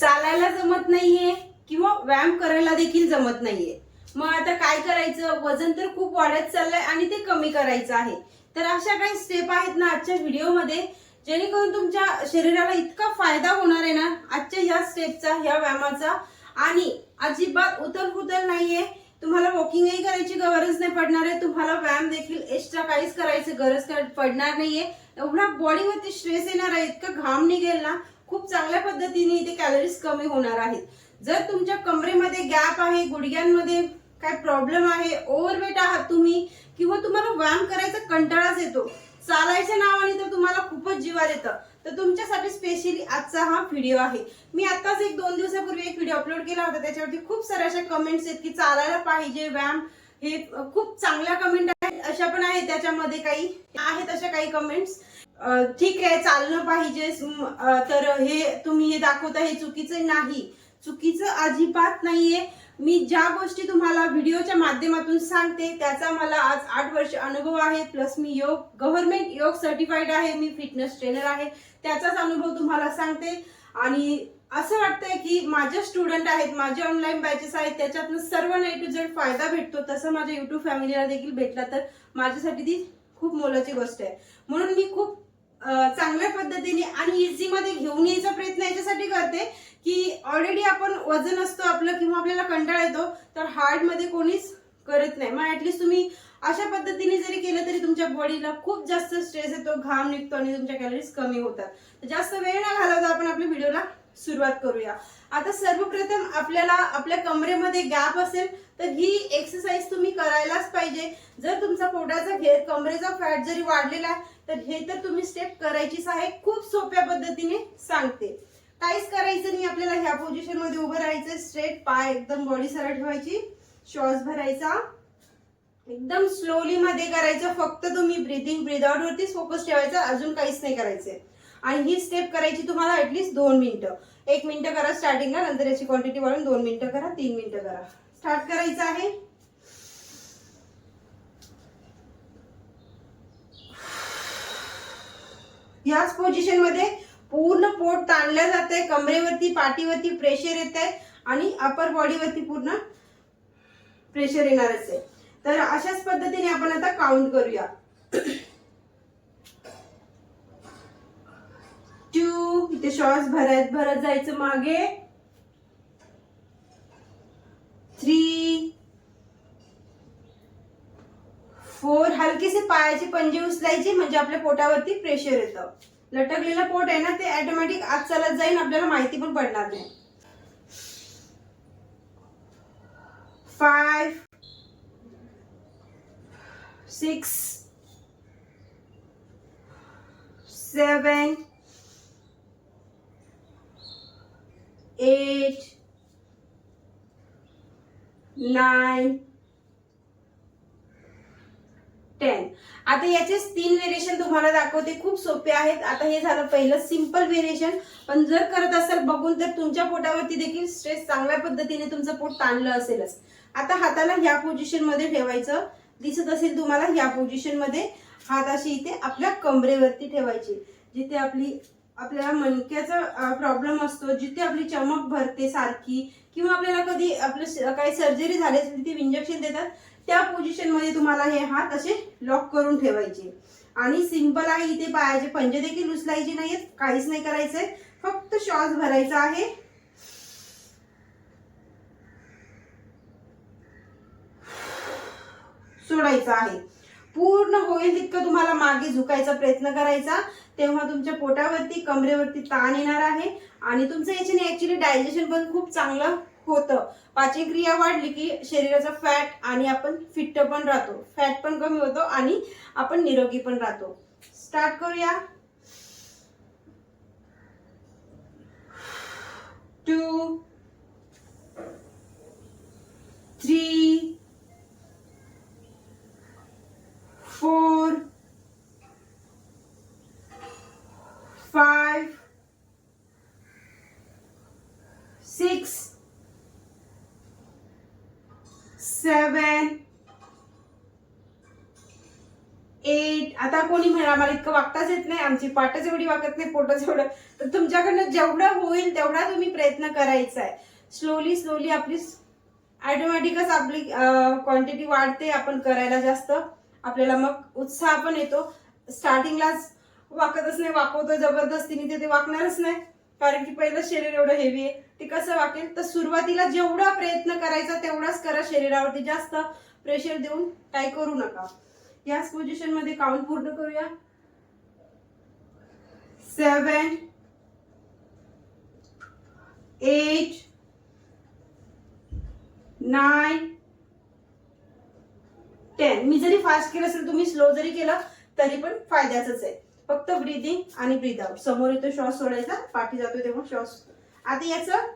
चालायला जमत नाहीये किंवा व्यायाम करायला देखील जमत नाहीये. मग आता काय करायचं? वजन तर खूप वाढत चाललंय आणि ते कमी करायचं आहे. तर अशा काही स्टेप आहेत ना आजच्या व्हिडिओमध्ये जेणेकरून तुमच्या शरीराला इतका फायदा होणार आहे ना आजच्या ह्या स्टेपचा ह्या व्यायामाचा. आणि अजिबात उतल फुतल नाहीये. तुम्हाला वॉकिंगही करायची गरज नाही पडणार आहे. तुम्हाला व्यायाम देखील एक्स्ट्रा काहीच करायची गरज पडणार नाहीये. एवढा बॉडीवरती स्ट्रेस येणार आहे. इतकं घाम निघेल ना. खूप चांगल्या पद्धतीने इथे कॅलरीज कमी होणार आहेत. जर तुमच्या कमरेमध्ये गॅप आहे गुडघ्यांमध्ये काय प्रॉब्लेम आहे ओव्हरवेट आहात तुम्ही किंवा तुम्हाला व्यायाम करायचा कंटाळाच येतो चालायच्या नावाने तर तुम्हाला खूपच जीवार येतं. तर तुमच्यासाठी स्पेशली आजचा हा व्हिडिओ आहे. मी आताच एक दोन दिवसापूर्वी एक व्हिडिओ अपलोड केला होता त्याच्यावरती खूप साऱ्या अशा कमेंट्स आहेत की चालायला पाहिजे व्यायाम. हे खूप चांगल्या कमेंट आहेत अशा पण आहेत त्याच्यामध्ये काही आहेत अशा काही कमेंट्स ठीक आहे चाललं पाहिजे. तर हे तुम्ही हे दाखवता हे चुकीचं नाही. चुकीचं अजिबात नाहीये. मी ज्या गोष्टी तुम्हाला व्हिडिओच्या माध्यमातून सांगते त्याचा मला आज आठ वर्ष अनुभव आहे. प्लस मी योग गव्हर्नमेंट योग सर्टिफाईड आहे. मी फिटनेस ट्रेनर आहे. त्याचाच अनुभव तुम्हाला सांगते. आणि असं वाटतंय की माझे स्टुडंट आहेत माझे ऑनलाईन बॅचेस आहेत त्याच्यातनं सर्व ए टू झेड फायदा भेटतो. तसं माझ्या युट्यूब फॅमिलीला देखील भेटला तर माझ्यासाठी ती खूप मोलाची गोष्ट आहे. म्हणून मी खूप चांगल्या पद्धतीने आणि इझीमध्ये घेऊन यायचा प्रयत्न याच्यासाठी करते की ऑलरेडी आपण वजन असतो आपलं किंवा आपल्याला कंटाळा येतो तर हार्डमध्ये कोणीच करत नाही. मग ॲटलिस्ट तुम्ही अशा पद्धतीने जरी केलं तरी तुमच्या बॉडीला खूप जास्त स्ट्रेस येतो घाम निघतो आणि तुमच्या कॅलरीज कमी होतात. जास्त वेळ न घालवता आपण आपल्या व्हिडिओला सुरुवात करूया. आता सर्वप्रथम आपल्याला आपल्या कमरेमध्ये गॅप असेल तर ही एक्सरसाइज तुम्ही करायलाच पाहिजे. जर तुमचा पोटाचा घेर कमरेचा फॅट जरी वाढलेला आहे तर हे तर तुम्ही स्टेप करायचीच आहे. खूप सोप्या पद्धतीने सांगते. काहीच करायचं नाही. आपल्याला ह्या पोझिशनमध्ये उभं राहायचं स्ट्रेट पाय एकदम बॉडी सरळ ठेवायची. श्वास भरायचा. एकदम स्लोली मध्ये करायचं. फक्त तुम्ही ब्रिदिंग ब्रिदआउट वरतीच फोकस ठेवायचा. अजून काहीच नाही करायचंय. आणि ही स्टेप करायची तुम्हाला ऍटलीस्ट दोन मिनिटं. एक मिनिटं करा स्टार्टिंगला नंतर याची क्वांटिटी वाढून दोन मिनिटं करा. तीन मिनिटं करा. स्टार्ट करायचं आहे. याच पोझिशनमध्ये पूर्ण पोट ताणलं जात आहे कमरेवरती पाठीवरती प्रेशर येत आहे आणि अपर बॉडीवरती पूर्ण प्रेशर येणारच आहे तर अशाच पद्धतीने आपण आता काउंट करूया. टू इथे श्वास भरत भरत जायचं मागे. थ्री फोर हलकेसे पायाचे पंजे उचलायचे म्हणजे आपल्या पोटावरती प्रेशर येतं. लटकलेलं पोट आहे ना ते ऑटोमॅटिक आत चालत जाईल आपल्याला माहिती पण पडणार नाही. Five six seven eight nine ten. आता याचेच तीन व्हेरिएशन तुम्हाला दाखवते. खूप सोपे आहेत. आता हे झालं पहिलं सिंपल व्हेरिएशन पण जर करत असाल बघून तर तुमच्या पोटावरती देखील स्ट्रेस चांगल्या पद्धतीने तुमचं पोट ताणलं असेलच. आता हाताला ह्या पोझिशनमध्ये ठेवायचं. दिसत असेल तुम्हाला ह्या पोझिशनमध्ये हात अशी इथे आपल्या कमरेवरती ठेवायची. जिथे आपली आपल्याला मणक्याचा प्रॉब्लेम असतो. जिथे आपली चमक भरते सारखी किंवा आपल्याला कधी आपलं काही सर्जरी झाली असेल तिथे इंजेक्शन देतात. त्या पोझिशनमध्ये तुम्हाला हे हात असे लॉक करून ठेवायचे. आणि सिंपल आहे इथे पायाचे पंजे देखील उचलायचे नाहीत काहीच नाही करायचंय. फक्त श्वास भरायचा आहे. सोडायचा आहे. पूर्ण होईल तितकं तुम्हाला मागे झुकायचा प्रयत्न करायचा. तेव्हा तुमच्या पोटावरती कमरेवरती ताण येणार आहे. आणि तुमचं याच्याने ऍक्च्युली डायजेशन पण खूप चांगलं होतं. पाचन क्रिया वाढली की शरीराचा फॅट आणि आपण फिट्ट पण राहतो. फॅट पण कमी होतो आणि आपण निरोगी पण राहतो. स्टार्ट करूया. Two three four five, six, seven eight आता कोणी म्हणा आम्हाला इतकं वागताच येत नाही. आमची पाटच एवढी वागत नाही पोटच एवढं तर तुमच्याकडनं जेवढं होईल तेवढा तुम्ही प्रयत्न करायचा आहे. स्लोली स्लोली आपली ॲटोमॅटिकच आपली क्वांटिटी वाढते. आपण करायला जास्त. आपल्याला मग उत्साह पण येतो. स्टार्टिंगलाच वाकतच नाही वाकवतो जबरदस्तीने. ते ते वाकणारच नाही. कारण की पहिलं शरीर एवढं हेवी आहे. ते कसं वाकेल? तर सुरुवातीला जेवढा प्रयत्न करायचा तेवढाच करा. शरीरावरती जास्त प्रेशर देऊन काय करू नका. याच पोझिशनमध्ये काउंट पूर्ण करूया. सेवन एट नाईन टेन मी जरी फास्ट केलं असेल तुम्ही स्लो जरी केलं तरी पण फायद्याचंच आहे. फक्त ब्रीदिंग आणि ब्रीद आउट समोर येतो श्वास सोडायचा पाठी जातो तेव्हा श्वास आता याचं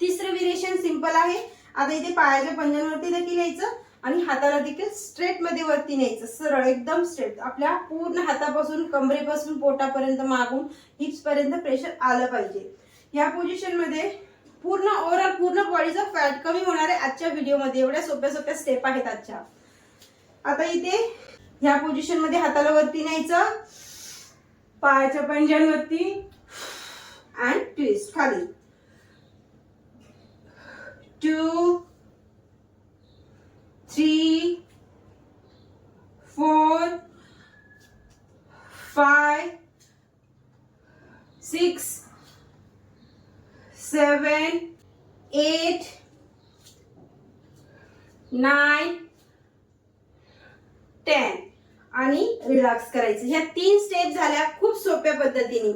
तिसरं व्हेरिएशन सिंपल आहे. आता इथे पायाच्या पंजांवरती देखील यायचं आणि हाताला देखील स्ट्रेटमध्ये वरती न्यायचं. सरळ एकदम स्ट्रेट आपल्या पूर्ण हातापासून कमरेपासून पोटापर्यंत मागून हिप्स पर्यंत प्रेशर आलं पाहिजे. या पोझिशनमध्ये पूर्ण ओव्हरऑल पूर्ण बॉडीचा फॅट कमी होणार आहे आजच्या व्हिडिओमध्ये एवढ्या सोप्या सोप्या स्टेप आहेत आजच्या. आता इथे ह्या पोझिशनमध्ये हाताला वरती न्यायचं. पायाच्या पंजांवरती. अँड ट्विस्ट खाली two three four five six seven eight nine ten आणि रिलॅक्स करायचं. ह्या तीन स्टेप झाल्या खूप सोप्या पद्धतीने.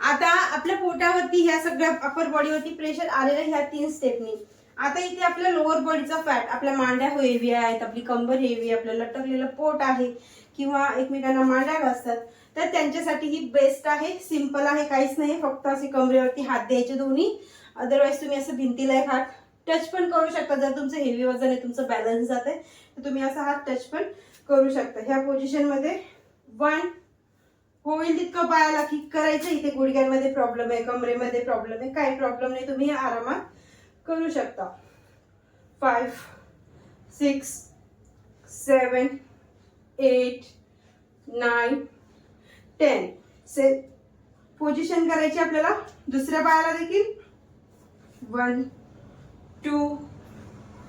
आता आपल्या पोटावरती ह्या सगळ्या अपर बॉडीवरती प्रेशर आलेलं ह्या तीन स्टेपनी आता इथे आपल्या लोअर बॉडीचा फॅट आपल्या मांड्या हो हेवी आहेत आपली कंबर हेवी आपलं लटकलेलं पोट आहे किंवा एकमेकांना मांड्या घासतात तर त्यांच्यासाठी ही बेस्ट आहे सिंपल आहे काहीच नाही फक्त असे कमरेवरती हात द्यायचे दोन्ही. अदरवाईज तुम्ही असं भिंतीला एक हात टच पण करू शकता. जर तुमचं हेवी वजन आहे तुमचं बॅलन्स जात आहे तर तुम्ही असा हात टच पण करू शकता. ह्या पोझिशनमध्ये वन होईल तितकं पायाला किक करायचं इथे गुडघ्यांमध्ये प्रॉब्लेम आहे कमरेमध्ये प्रॉब्लेम आहे काही प्रॉब्लेम नाही तुम्ही आरामात करू शकता. Five six seven eight nine ten से पोझिशन करायची आपल्याला दुसऱ्या पायाला देखील. One two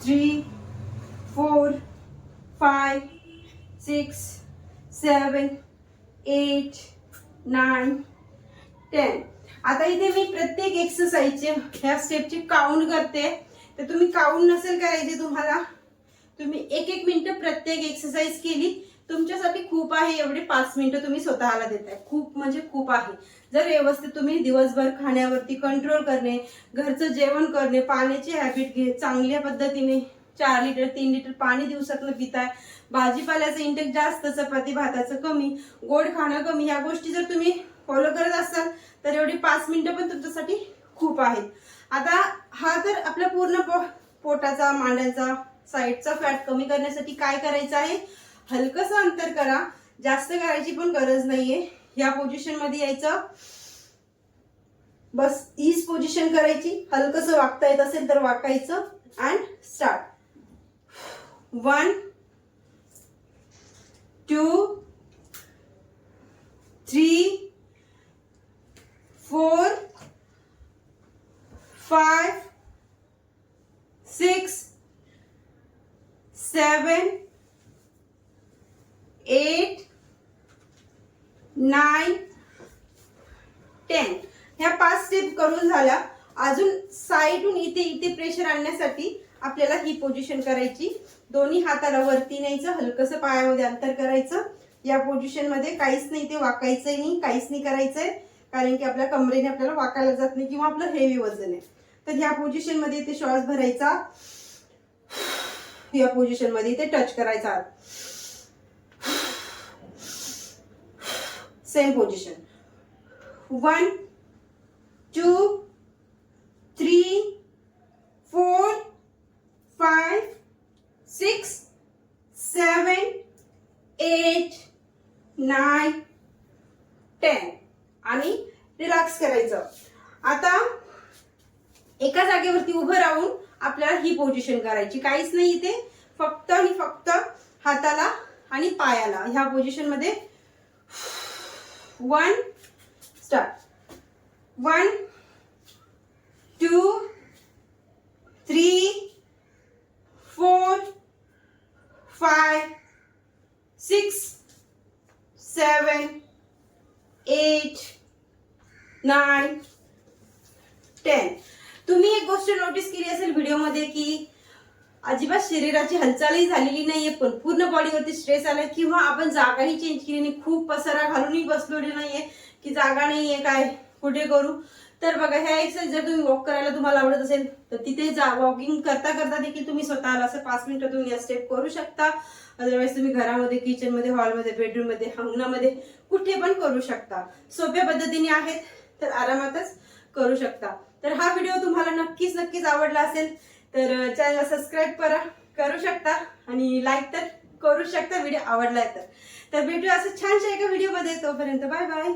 three four five six seven eight nine ten. आता इथे मी प्रत्येक एक्सरसाइजचे ह्या स्टेपचे काउंट करते. तर तुम्ही काउंट नसेल करायचे तुम्हाला. तुम्ही एक एक मिनटं प्रत्येक एक्सरसाइज केली. तुमच्यासाठी खूप आहे एवढे पाच मिनिटं तुम्ही स्वतःला देताय. खूप म्हणजे खूप आहे. जर व्यवस्थित तुम्ही दिवसभर खाण्यावरती कंट्रोल करणे घरचं जेवण करणे पाण्याची हॅबिट घे चांगल्या पद्धतीने चार लिटर तीन लिटर पाणी दिवसातलं पिताय भाजीपाल्याचं इंटेक जास्त चपाती भाताचं कमी गोड खाणं कमी ह्या गोष्टी जर तुम्ही फॉलो करत असाल तर एवढी पाच मिनिटं पण तुमच्यासाठी खूप आहेत. आता हा तर आपल्या पूर्ण पो पोटाचा मांड्याचा साईडचा फॅट कमी करण्यासाठी काय करायचं आहे? हलकंसं अंतर करा. जास्त करायची पण गरज नाहीये. या पोझिशनमध्ये यायचं. बस हीच पोझिशन करायची. हलकंसं वागता येत असेल तर वाकायचं and start one two three four five, six, seven, eight, nine, ten. ह्या पाच स्टेप करून झाल्या अजून साईडून इथे इथे प्रेशर आणण्यासाठी आपल्याला ही पोझिशन करायची. दोन्ही हाताला वरती न्यायचं हलकसं पायामध्ये अंतर करायचं. या पोझिशनमध्ये काहीच नाही ते वाकायचंय नाही काहीच नाही करायचंय. कारण की आपल्या कमरेने आपल्याला वाकायला जात नाही किंवा आपलं हेवी वजन आहे. तर ह्या पोझिशनमध्ये इथे श्वास भरायचा. या पोझिशनमध्ये इथे टच करायचा. Same position one two three four five six seven eight nine ten आणि रिलॅक्स करायचं. आता एका जागेवरती उभं राहून आपल्याला ही पोझिशन करायची. काहीच नाही इथे. फक्त आणि फक्त हाताला आणि पायाला. ह्या पोझिशनमध्ये one start one two three four, five six seven eight nine ten तुम्ही एक गोष्ट नोटीस केली असेल व्हिडिओमध्ये की अजिबात शरीराची हालचालही झालेली नाहीये पण पूर्ण बॉडीवरती स्ट्रेस आलाय किंवा आपण जागाही चेंज केली नाही खूप पसारा घालूनही बसलेली नाहीये की जागा नाहीये काय कुठे करू? तर बघा ह्या एक्सरसाइज जर तुम्ही वॉक करायला तुम्हाला आवडत असेल तर तिथे जा वॉकिंग करता करता देखील तुम्ही स्वतःला असं पाच मिनिटं तुम्ही या स्टेप करू शकता. अदरवाईज तुम्ही घरामध्ये किचनमध्ये हॉलमध्ये बेडरूममध्ये अंगणामध्ये कुठे पण करू शकता. सोप्या पद्धतीने आहेत तर आरामातच करू शकता. तर हा व्हिडिओ तुम्हाला नक्कीच नक्कीच आवडला असेल तर चॅनलला सबस्क्राईब करा करू शकता. आणि लाईक तर करू शकता व्हिडिओ आवडलाय तर. तर भेटूया असं छानशा एका व्हिडिओमध्ये तोपर्यंत बाय बाय